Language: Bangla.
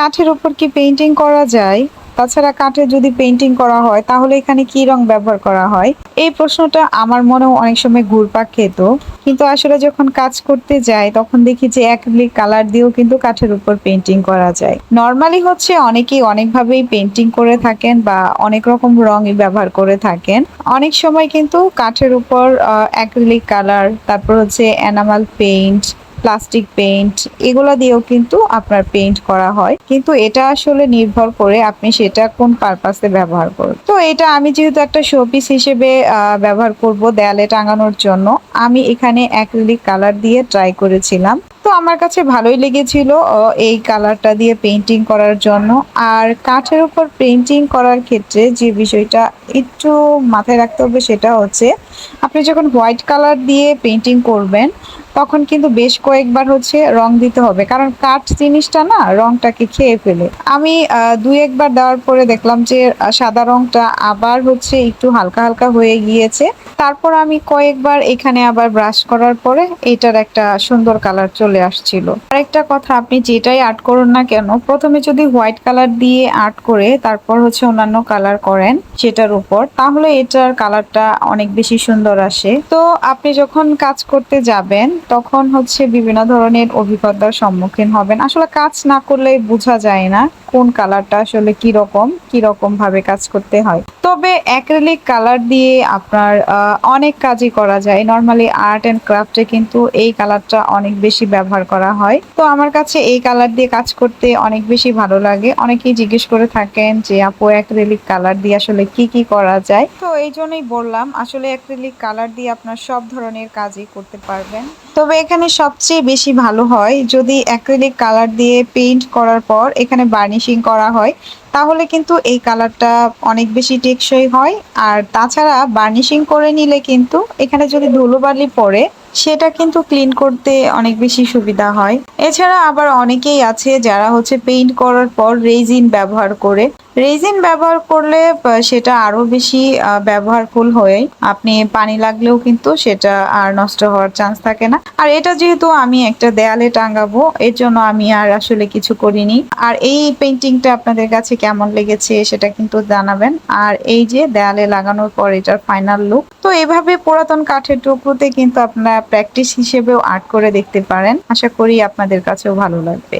কাঠের উপর কি পেন্টিং করা যায়? তাছাড়া কাঠে যদি পেন্টিং করা হয়, তাহলে এখানে কি রং ব্যবহার করা হয়? এই প্রশ্নটা আমার মনেও অনেক সময় ঘুরপাক খেত। কিন্তু আসলে যখন কাজ করতে যাই, তখন দেখি যে অ্যাক্রিলিক কালার দিয়েও কিন্তু কাঠের উপর পেন্টিং করা যায়। নর্মালি হচ্ছে অনেকেই অনেকভাবেই পেন্টিং করে থাকেন বা অনেক রকম রঙই ব্যবহার করে থাকেন। অনেক সময় কিন্তু কাঠের উপর অ্যাক্রিলিক কালার তারপর হচ্ছে এনামাল পেইন্ট প্লাস্টিক পেইন্ট এগুলো দিয়েও কিন্তু আপনার পেইন্ট করা হয়। কিন্তু এটা আসলে নির্ভর করে আপনি সেটা কোন পারপাসে ব্যবহার করবেন। তো এটা আমি যেহেতু একটা শোপিস হিসেবে ব্যবহার করব দেয়ালে টাঙানোর জন্য, আমি এখানে অ্যাক্রিলিক কালার দিয়ে ট্রাই করেছিলাম। তো আমার কাছে ভালোই লেগেছিল এই কালারটা দিয়ে পেন্টিং করার জন্য। আর কাঠের উপর পেন্টিং করার ক্ষেত্রে যে বিষয়টা একটু মাথায় রাখতে হবে সেটা হচ্ছে, আপনি যখন হোয়াইট কালার দিয়ে পেন্টিং করবেন তখন কিন্তু বেশ কয়েকবার হচ্ছে রং দিতে হবে। কারণ কাঠ জিনিসটা না রংটাকে খেয়ে ফেলে। আমি দুই একবার দেওয়ার পরে দেখলাম যে সাদা রংটা আবার হচ্ছে একটু হালকা হালকা হয়ে গিয়েছে। তারপর আমি কয়েকবার এখানে আবার ব্রাশ করার পরে এটার একটা সুন্দর কালার চলে আসছিল। আরেকটা কথা, আপনি যেটাই আর্ট করুন না কেন, প্রথমে যদি হোয়াইট কালার দিয়ে আর্ট করে তারপর হচ্ছে অন্যান্য কালার করেন সেটার উপর, তাহলে এটার কালারটা অনেক বেশি সুন্দর আসে। তো আপনি যখন কাজ করতে যাবেন তখন হচ্ছে বিভিন্ন ধরনের অভিজ্ঞতার সম্মুখীন হবেন। আসলে কাজ না করলে বোঝা যায় না কোন কালারটা আসলে কি রকম কি রকম ভাবে কাজ করতে হয়। তবে অ্যাক্রিলিক কালার দিয়ে আপনার অনেক কাজই করা যায়। নর্মালি আর্ট এন্ড ক্রাফটে কিন্তু এই কালারটা অনেক বেশি ব্যবহার করা হয়। তো আমার কাছে এই কালার দিয়ে কাজ করতে অনেক বেশি ভালো লাগে। অনেকেই জিজ্ঞেস করে থাকেন যে, আপু অ্যাক্রিলিক কালার দিয়ে আসলে কি কি করা যায়? তো এই জন্যই বললাম, আসলে অ্যাক্রিলিক কালার দিয়ে আপনার সব ধরনের কাজই করতে পারবেন। তবে এখানে সবচেয়ে বেশি ভালো হয় যদি অ্যাক্রিলিক কালার দিয়ে পেইন্ট করার পর এখানে বার্নিশিং করা হয়, তাহলে কিন্তু এই কালারটা অনেক বেশি টেকসই হয়। আর তাছাড়া বার্নিশিং করে নিলে কিন্তু এখানে যদি ধুলোবালি পড়ে সেটা কিন্তু ক্লিন করতে অনেক বেশি সুবিধা হয়। এছাড়া আবার অনেকেই আছে যারা হচ্ছে পেইন্ট করার পর রেজিন ব্যবহার করে। রেজিন ব্যবহার করলে সেটা আরও বেশি ব্যবহারফুল হয়ে আপনি পানি লাগলেও কিন্তু সেটা আর নষ্ট হওয়ার চান্স থাকে না। আর এটা যেহেতু আমি একটা দেয়ালে টাঙ্গাবো এর জন্য আমি আর আসলে কিছু করিনি। আর এই পেন্টিংটা আপনাদের কাছে কেমন লেগেছে সেটা কিন্তু জানাবেন। আর এই যে দেয়ালে লাগানোর পর এটার ফাইনাল লুক এভাবে পুরাতন কাঠের টুকরোতে কিন্তু আপনারা প্র্যাকটিস হিসেবেও আর্ট করে দেখতে পারেন। আশা করি আপনাদের কাছেও ভালো লাগবে।